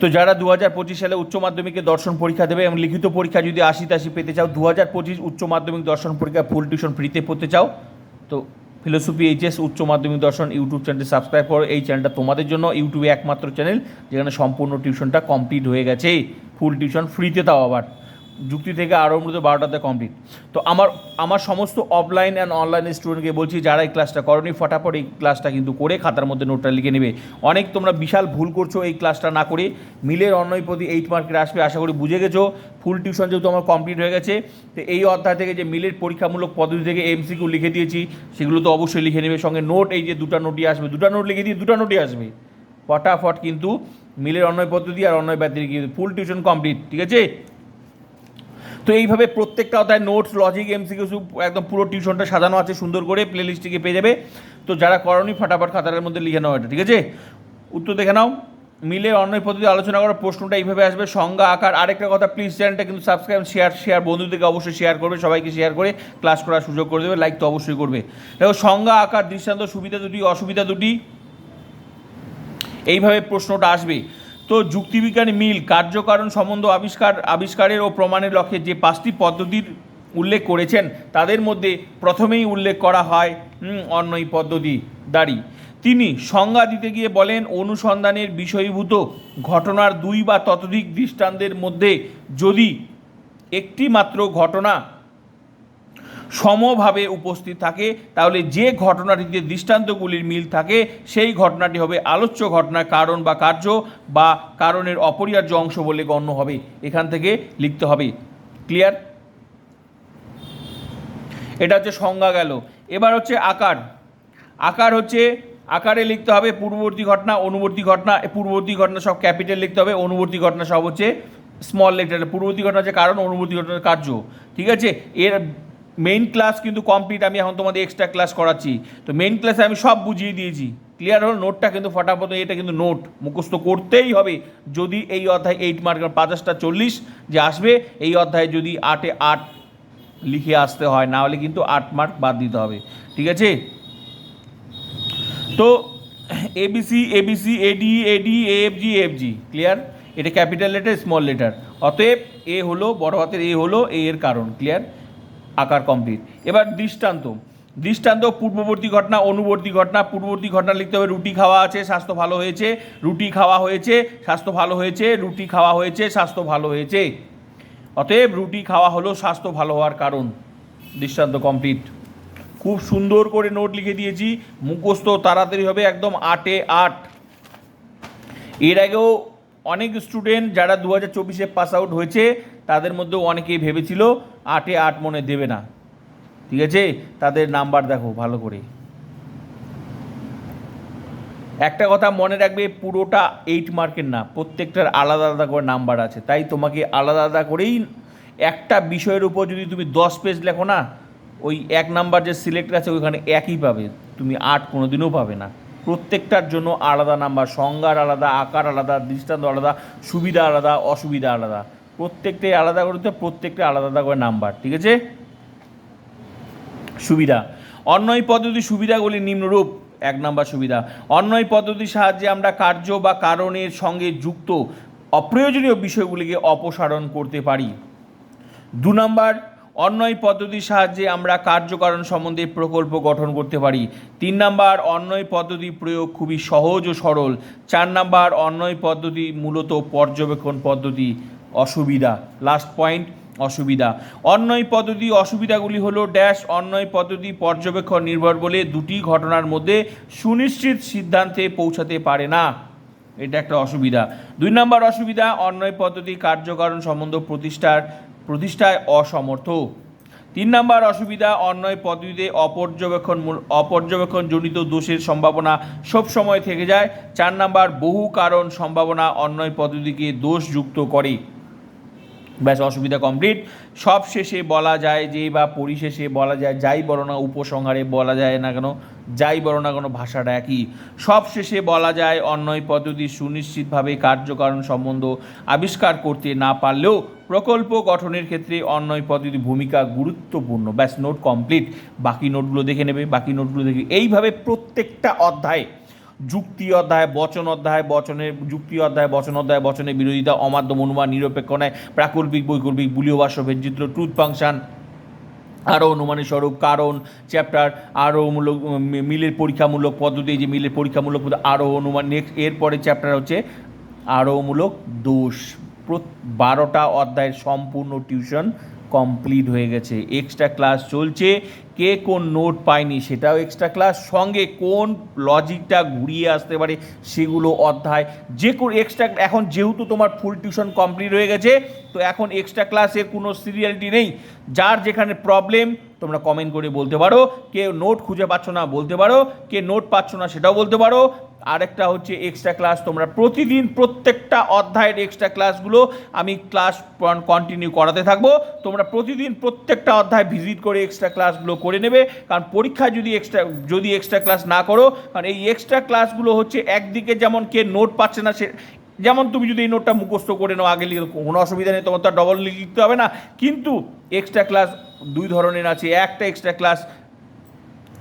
তো যারা দু হাজার পঁচিশ সালে উচ্চ মাধ্যমিকে দর্শন পরীক্ষা দেবে এবং লিখিত পরীক্ষা যদি আশি তাশি পেতে চাও দু হাজার পঁচিশ উচ্চ মাধ্যমিক দর্শন পরীক্ষা ফুল টিউশন ফ্রিতে পড়তে চাও, তো ফিলোসফি এইচএস উচ্চ মাধ্যমিক দর্শন ইউটিউব চ্যানেলটি সাবস্ক্রাইব করো। এই চ্যানেলটা তোমাদের জন্য ইউটিউবে একমাত্র চ্যানেল যেখানে সম্পূর্ণ টিউশনটা কমপ্লিট হয়ে গেছে। ফুল টিউশন ফ্রিতে তাও আবার। যুক্তি থেকে আরম্ভ করে বারোটাতে কমপ্লিট তো আমার আমার সমস্ত অফলাইন অ্যান্ড অনলাইন স্টুডেন্টকে বলছি, যারা এই ক্লাসটা করনি, ফটাফট এই ক্লাসটা কিন্তু করে খাতার মধ্যে নোটটা লিখে নেবে। অনেক তোমরা বিশাল ভুল করছ এই ক্লাসটা না করে। মিলের অন্যয় প্রতি এইট মার্কের আসবে, আশা করি বুঝে গেছো। ফুল টিউশন যেহেতু আমার কমপ্লিট হয়ে গেছে, তো এই অধ্যায় থেকে যে মিলের পরীক্ষামূলক পদ্ধতি থেকে এমসিকিউ লিখে দিয়েছি, সেগুলো তো অবশ্যই লিখে নেবে। সঙ্গে নোট এই যে দুটো নোটই আসবে, দুটো নোট লিখে দিয়ে দুটো নোটই আসবে। ফটাফট কিন্তু মিলের অন্যয় পদ্ধতি আর অন্যয় ব্যতিরিক ফুল টিউশন কমপ্লিট ঠিক আছে? তো এইভাবে প্রত্যেকটা অধ্যায় নোটস লজিক এমসিকিউ একদম পুরো টিউশনটা সাজানো আছে, সুন্দর করে প্লে লিস্টটিকে পেয়ে যাবে। তো যারা করনি, ফটাফট খাতার মধ্যে লিখে নাও এটা, ঠিক আছে? উত্তর দেখে নাও। মিলে অন্যয় পদ্ধতি আলোচনা করার প্রশ্নটা এইভাবে আসবে, সংজ্ঞা, আকার, আরেকটা কথা প্লিজ চ্যানেলটা কিন্তু সাবস্ক্রাইব শেয়ার শেয়ার বন্ধুদেরকে অবশ্যই শেয়ার করবে, সবাইকে শেয়ার করে ক্লাস করার সুযোগ করে দেবে লাইক তো অবশ্যই করবে। দেখো, সংজ্ঞা, আকার, দৃষ্টান্ত, সুবিধা দুটি, অসুবিধা দুটি, এইভাবে প্রশ্নটা আসবে। তো যুক্তিবিজ্ঞানী মিল কার্যকারণ সম্বন্ধ আবিষ্কার, আবিষ্কারের ও প্রমাণের লক্ষ্যে যে পাঁচটি পদ্ধতির উল্লেখ করেছেন, তাদের মধ্যে প্রথমেই উল্লেখ করা হয় অন্যই পদ্ধতি দাঁড়ি। তিনি সংজ্ঞা দিতে গিয়ে বলেন, অনুসন্ধানের বিষয়ীভূত ঘটনার দুই বা ততোধিক দৃষ্টান্তের মধ্যে যদি একটি মাত্র ঘটনা সমভাবে উপস্থিত থাকে। তাহলে যে ঘটনাটিতে দৃষ্টান্তগুলির মিল থাকে, সেই ঘটনাটি হবে আলোচ্য ঘটনার কারণ বা কার্য বা কারণের অপরিহার্য অংশ বলে গণ্য হবে। এখান থেকে লিখতে হবে। ক্লিয়ার? এটা হচ্ছে সংজ্ঞা গেল। এবার হচ্ছে আকার। আকার হচ্ছে, আকারে লিখতে হবে পূর্ববর্তী ঘটনা, অনুবর্তী ঘটনা পূর্ববর্তী ঘটনা সব ক্যাপিটাল লিখতে হবে, অনুবর্তী ঘটনা সব হচ্ছে স্মল লেটারে পূর্ববর্তী ঘটনা হচ্ছে কারণ, অনুবর্তী ঘটনার কার্য। ঠিক আছে? এর মেইন ক্লাস কিন্তু কমপ্লিট আমি এখন তোমাদের এক্সট্রা ক্লাস করাচ্ছি। তো মেইন ক্লাসে আমি সব বুঝিয়ে দিয়েছি। ক্লিয়ার হলো? নোটটা কিন্তু ফটাফট, এটা কিন্তু নোট মুখস্থ করতেই হবে। যদি এই অধ্যায় এইট মার্কের পঞ্চাশটা চল্লিশ যে আসবে, এই অধ্যায়ে যদি আটে আট লিখে আসতে হয়, না হলে কিন্তু আট মার্ক বাদ দিতে হবে। ঠিক আছে? তো A B C A B C A D A D F G F G clear এটা ক্যাপিটাল লেটার স্মল লেটার অতএব এ হলো, বড় হাতের এ হলো এ এর কারণ। ক্লিয়ার আকার কমপ্লিট এবার দৃষ্টান্ত। দৃষ্টান্ত, পূর্ববর্তী ঘটনা, অনুবর্তী ঘটনা। পূর্ববর্তী ঘটনা লিখতে হবে, রুটি খাওয়া আছে, স্বাস্থ্য ভালো হয়েছে, রুটি খাওয়া হয়েছে, স্বাস্থ্য ভালো হয়েছে, রুটি খাওয়া হয়েছে, স্বাস্থ্য ভালো হয়েছে। অতএব রুটি খাওয়া হলো স্বাস্থ্য ভালো হওয়ার কারণ। দৃষ্টান্ত কমপ্লিট খুব সুন্দর করে নোট লিখে দিয়েছি। মুখস্থ তাড়াতাড়ি হবে একদম আটে আট। এর আগেও অনেক স্টুডেন্ট যারা দু হাজার চব্বিশে পাস আউট হয়েছে, তাদের মধ্যেও অনেকেই ভেবেছিল আটে আট মনে দেবে না। ঠিক আছে? তাদের নাম্বার দেখো, ভালো করে। একটা কথা মনে রাখবে, পুরোটা এইট মার্কের না, প্রত্যেকটার আলাদা আলাদা করে নাম্বার আছে। তাই তোমাকে আলাদা আলাদা করেই একটা বিষয়ের উপর যদি তুমি দশ পেজ লেখো না, ওই এক নাম্বার যে সিলেক্ট আছে, ওইখানে একই পাবে। তুমি আট কোনো দিনও পাবে না। প্রত্যেকটার জন্য আলাদা নাম্বার, সংজ্ঞার আলাদা, আকার আলাদা, দৃষ্টান্ত আলাদা, সুবিধা আলাদা, অসুবিধা আলাদা। প্রত্যেকটাই আলাদা করে করতে প্রত্যেকটা আলাদা আলাদা করে নাম্বার, ঠিক আছে? সুবিধা। অন্যয় পদ্ধতির সুবিধাগুলি নিম্নরূপ, এক নম্বর সুবিধা। অন্যয় পদ্ধতির সাহায্যে আমরা কার্য বা কারণের সঙ্গে যুক্ত, অপ্রয়োজনীয় বিষয়গুলিকে অপসারণ করতে পারি। দু নম্বর অন্যয় পদ্ধতির সাহায্যে আমরা কার্যকারণ সম্বন্ধে প্রকল্প গঠন করতে পারি। তিন নাম্বার, অন্যয় পদ্ধতি প্রয়োগ খুবই সহজ ও সরল। চার নাম্বার, অন্যয় পদ্ধতি মূলত পর্যবেক্ষণ পদ্ধতি। অসুবিধা। লাস্ট পয়েন্ট অসুবিধা। অন্যয় পদ্ধতি, অসুবিধাগুলি হলো ড্যাশ অন্যয় পদ্ধতি পর্যবেক্ষণ নির্ভর বলে দুটি ঘটনার মধ্যে সুনিশ্চিত সিদ্ধান্তে পৌঁছাতে পারে না। এটা একটা অসুবিধা। দুই নম্বর অসুবিধা, অন্যয় পদ্ধতি কার্যকারণ সম্বন্ধ প্রতিষ্ঠার প্রতিষ্ঠায় অসমর্থ। তিন নাম্বার অসুবিধা, অন্যয় পদ্ধতিতে অপর্যবেক্ষণ অপর্যবেক্ষণজনিত দোষের সম্ভাবনা সব সময় থেকে যায়। চার নাম্বার, বহু কারণ সম্ভাবনা, অন্যয় পদ্ধতিকে দোষযুক্ত করে। ব্যাস, অসুবিধা কমপ্লিট সব শেষে বলা যায় যে বা পরিশেষে বলা যায়, যাই বলো না উপসংহারে বলা যায় না কেন, যাই বলো না কেন ভাষাটা একই। সব শেষে বলা যায় অন্যয় পদ্ধতি সুনিশ্চিতভাবে কার্যকারণ সম্বন্ধ আবিষ্কার করতে না পারলেও প্রকল্প গঠনের ক্ষেত্রে অন্যয় পদ্ধতির ভূমিকা গুরুত্বপূর্ণ। ব্যাস নোট কমপ্লিট বাকি নোটগুলো দেখে নেবে, বাকি নোটগুলো দেখে এইভাবে প্রত্যেকটা অধ্যায়ে যুক্তি অধ্যায়, বচন অধ্যায়, বচনের, যুক্তি অধ্যায়, বচন অধ্যায়, বচনের বিরোধিতা, অমাধ্যম অনুমান নিরপেক্ষ নয় প্রাকল্পিক, বৈকল্পিক, বুলীয় ভাষ্য ভেদচিত্র ট্রুথ ফাংশন আরও অনুমানের স্বরূপ, কারণ চ্যাপ্টার আরও মূলক মিলের পরীক্ষামূলক পদ্ধতি যে মিলের পরীক্ষামূলক পদ্ধতি, আরও অনুমান নেক্সট এরপরে চ্যাপ্টার হচ্ছে আরোমূলক দোষ। প্রত- বারোটা অধ্যায়ের সম্পূর্ণ টিউশন কমপ্লিট হয়ে গেছে। এক্সট্রা ক্লাস চলছে। কে কোন নোট পায়নি সেটাও এক্সট্রা ক্লাস সঙ্গে কোন লজিকটা ঘুরিয়ে আসতে পারে সেগুলো অধ্যায়। যে কোনো এক্সট্রা এখন যেহেতু তোমার ফুল টিউশন কমপ্লিট হয়ে গেছে, তো এখন এক্সট্রা ক্লাসের কোনো সিরিয়ালিটি নেই। যার যেখানে প্রবলেম তোমরা কমেন্ট করে বলতে পারো। কে নোট খুঁজে পাচ্ছ না বলতে পারো। কে নোট পাচ্ছ না সেটাও বলতে পারো। আরেকটা হচ্ছে এক্সট্রা ক্লাস তোমরা প্রতিদিন প্রত্যেকটা অধ্যায়ের এক্সট্রা ক্লাসগুলো আমি ক্লাস কন্টিনিউ করাতে থাকব। তোমরা প্রতিদিন প্রত্যেকটা অধ্যায় ভিজিট করে এক্সট্রা ক্লাসগুলো করে নেবে। কারণ পরীক্ষায় যদি এক্সট্রা যদি এক্সট্রা ক্লাস না করো, কারণ এই এক্সট্রা ক্লাসগুলো হচ্ছে একদিকে যেমন কে নোট পাচ্ছে না সে, যেমন তুমি যদি এই নোটটা মুখস্থ করে নাও, আগে লিখে কোনো অসুবিধা নেই, তোমার তো ডবল লিখতে হবে না। কিন্তু এক্সট্রা ক্লাস দুই ধরনের আছে। একটা এক্সট্রা ক্লাস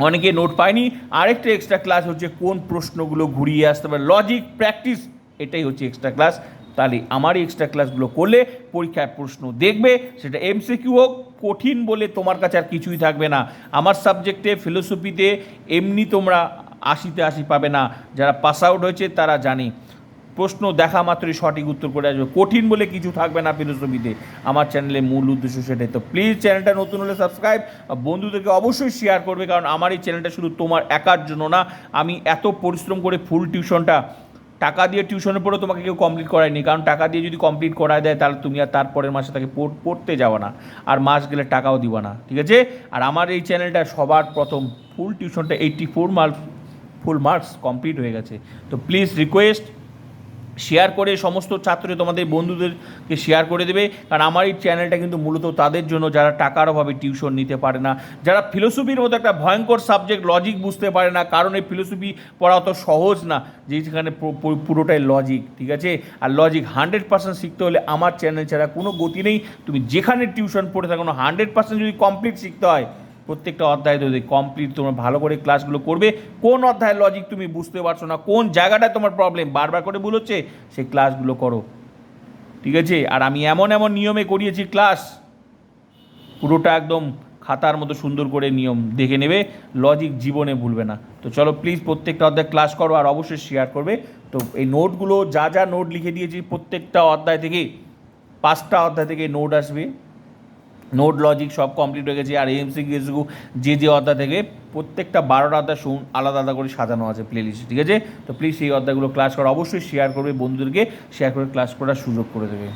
অনেকে নোট পায়নি। আরেকটা এক্সট্রা ক্লাস হচ্ছে কোন প্রশ্নগুলো ঘুরিয়ে আসতে পারে। লজিক প্র্যাকটিস এটাই হচ্ছে এক্সট্রা ক্লাস তাহলে আমার এক্সট্রা ক্লাসগুলো করলে পরীক্ষার প্রশ্ন দেখবে, সেটা এমসিকিউ হোক, কঠিন বলে তোমার কাছে আর কিছুই থাকবে না। আমার সাবজেক্টে ফিলোসফিতে এমনি তোমরা আশিতে আশি পাবে না। যারা পাস আউট হয়েছে তারা জানে। প্রশ্ন দেখা মাত্রই সঠিক উত্তর করে আসবে। কঠিন বলে কিছু থাকবে না ফিলোসফিতে আমার চ্যানেলের মূল উদ্দেশ্য সেটাই। তো প্লিজ চ্যানেলটা নতুন হলে সাবস্ক্রাইব বন্ধুদেরকে অবশ্যই শেয়ার করবে, কারণ আমার এই চ্যানেলটা শুধু তোমার একার জন্য না, আমি এত পরিশ্রম করে ফুল টিউশনটা টাকা দিয়ে টিউশনের পরেও তোমাকে কেউ কমপ্লিট করায়নি। কারণ টাকা দিয়ে যদি কমপ্লিট করায় দেয়, তাহলে তুমি আর তারপরের মাসে তাকে পড়- পড়তে যাওয়া না। আর মাস গেলে টাকাও দিবা না। ঠিক আছে? আর আমার এই চ্যানেলটা সবার প্রথম full টিউশনটা eighty four marks full marks complete হয়ে গেছে। তো প্লিজ রিকোয়েস্ট শেয়ার করে সমস্ত ছাত্র তোমাদের বন্ধুদেরকে শেয়ার করে দেবে। কারণ আমার এই চ্যানেলটা কিন্তু মূলত তাদের জন্য যারা টাকার অভাবে টিউশন নিতে পারে না, যারা ফিলোসফির মতো একটা ভয়ঙ্কর সাবজেক্ট লজিক বুঝতে পারে না, কারণ এই ফিলোসফি পড়া অত সহজ না যেখানে পুরোটাই লজিক ঠিক আছে? আর লজিক হান্ড্রেড পার্সেন্ট শিখতে হলে আমার চ্যানেল ছাড়া কোনো গতি নেই। তুমি যেখানে টিউশন পড়ে থাকো হান্ড্রেড পার্সেন্ট যদি কমপ্লিট শিখতে হয় প্রত্যেকটা অধ্যায় যদি কমপ্লিট তোমরা ভালো করে ক্লাসগুলো করবে, কোন অধ্যায়ের লজিক তুমি বুঝতে পারছ না, কোন জায়গাটায় তোমার প্রবলেম বারবার করে ভুল হচ্ছে, সেই ক্লাসগুলো করো। ঠিক আছে? আর আমি এমন এমন নিয়মে করিয়েছি ক্লাস পুরোটা একদম খাতার মতো সুন্দর করে নিয়ম দেখে নেবে লজিক জীবনে ভুলবে না। তো চলো প্লিজ প্রত্যেকটা অধ্যায় ক্লাস করো আর অবশ্যই শেয়ার করবে। তো এই নোটগুলো যা যা নোট লিখে দিয়েছি, প্রত্যেকটা অধ্যায় থেকে, পাঁচটা অধ্যায় থেকে নোট আসবে। নোট লজিক সব কমপ্লিট হয়ে গেছে, আর এমসি গেসগু যে যে অধ্যায় থেকে প্রত্যেকটা বারোটা অধ্যায় শুন আলাদা আলাদা করে সাজানো আছে প্লে প্লেলিস্ট ঠিক আছে? তো প্লিজ সেই অধ্যায়গুলো ক্লাস করা অবশ্যই শেয়ার করবে বন্ধুদেরকে শেয়ার করে ক্লাস করার সুযোগ করে দেবে।